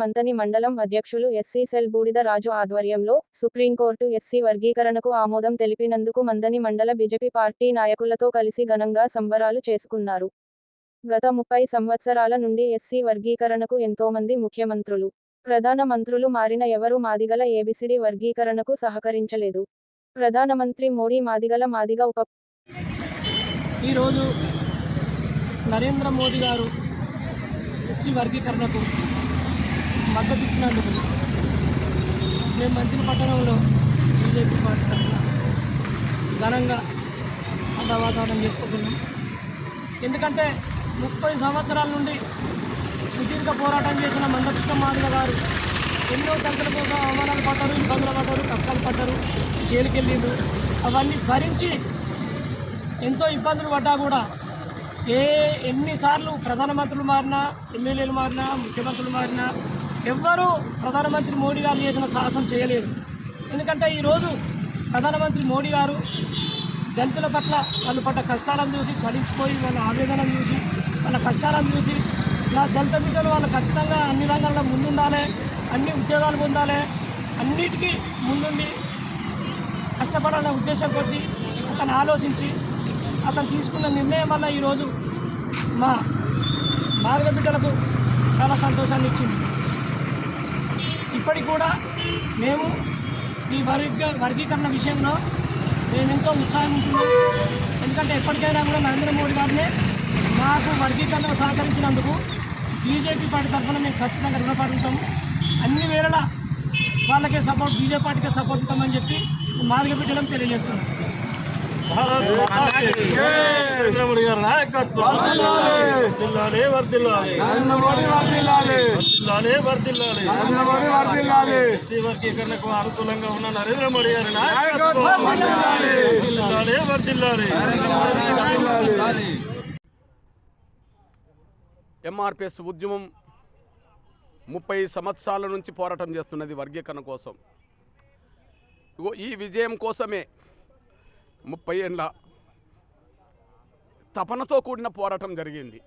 మంతని మండలం అధ్యక్షులు SC cell బూడిద రాజు ఆధ్వర్యంలో సుప్రీంకోర్టు ఎస్సీ వర్గీకరణకు ఆమోదం తెలిపినందుకు మందని మండల బీజేపీ పార్టీ నాయకులతో కలిసి ఘనంగా సంబరాలు చేసుకున్నారు. గత ముప్పై సంవత్సరాల నుండి ఎస్సీ వర్గీకరణకు ఎంతోమంది ముఖ్యమంత్రులు ప్రధాన మంత్రులు మారిన ఎవరు మాదిగల ఏబిసిడి వర్గీకరణకు సహకరించలేదు. ప్రధానమంత్రి మోడీ మాదిగల మాదిగ ఉప ఈరోజు నరేంద్ర మోదీ గారు ఎస్సీ వర్గీకరణకు మద్దతు ఇచ్చినందుకు మేము మంత్రి పట్టణంలో బీజేపీ పార్టీ తరఫున ఘనంగా వాతావరణం చేసుకుంటున్నాం. ఎందుకంటే ముప్పై సంవత్సరాల నుండి సుదీర్ఘ పోరాటం చేసిన మందకృష్ణ మాదిగ గారు ఎన్నో సంఖ్యల కోసం అవమానాలు పడ్డారు ఇబ్బందులు పడ్డారు కష్టాలు పడ్డారు జైలుకి వెళ్ళిండు అవన్నీ భరించి ఎంతో ఇబ్బందులు పడ్డా కూడా ఏ ఎన్నిసార్లు ప్రధానమంత్రులు మారినా ఎమ్మెల్యేలు మారినా ముఖ్యమంత్రులు మారినా ఎవ్వరూ ప్రధానమంత్రి మోడీ గారు చేసిన సాహసం చేయలేరు ఎందుకంటే ఈరోజు ప్రధానమంత్రి మోడీ గారు దళితుల పట్ల వాళ్ళు పడ్డ కష్టాలను చూసి చలించిపోయి వాళ్ళ ఆవేదనను చూసి వాళ్ళ కష్టాలను చూసి నా దళిత బిడ్డలు వాళ్ళు ఖచ్చితంగా అన్ని రంగాల్లో ముందుండాలి అన్ని ఉద్యోగాలు పొందాలి అన్నిటికీ ముందుండి కష్టపడాలనే ఉద్దేశం కొద్దీ అతను ఆలోచించి అతను తీసుకున్న నిర్ణయం వల్ల ఈరోజు మా భారత బిడ్డలకు చాలా సంతోషాన్ని ఇచ్చింది. ఇప్పటికి కూడా మేము ఈ వర్గ వర్గీకరణ విషయంలో మేము ఎంతో ఉత్సాహం ఉంటున్నాం. ఎందుకంటే ఎప్పటికైనా కూడా నరేంద్ర మోడీ గారినే మాకు వర్గీకరణ సహకరించినందుకు బీజేపీ పార్టీ తరఫున మేము ఖచ్చితంగా రుణపడి ఉంటాము అన్ని వేళలా వాళ్ళకే సపోర్ట్ బీజేపీ పార్టీకే సపోర్ట్ ఇస్తామని చెప్పి మార్గ బిడ్డలను తెలియజేస్తున్నాం. భారత్ మాతా కీ జై. నరేంద్ర మోడీ గారి నాయకత్వం. వర్ధిల్లాలి. వర్ధిల్లాలి వర్ధిల్లాలి. వర్ధిల్లాలి. ఎస్సీ వర్గీకరణకు అనుకూలంగా ఉన్న నరేంద్ర మోడీ గారి నాయకత్వం వర్ధిల్లాలి. వర్ధిల్లాలి ఎంఆర్పిఎస్ ఉద్యమం ముప్పై సంవత్సరాల నుంచి పోరాటం చేస్తున్నది వర్గీకరణ కోసం. ఈ విజయం కోసమే ముప్పై ఏళ్ళ తపనతో కూడిన పోరాటం జరిగింది.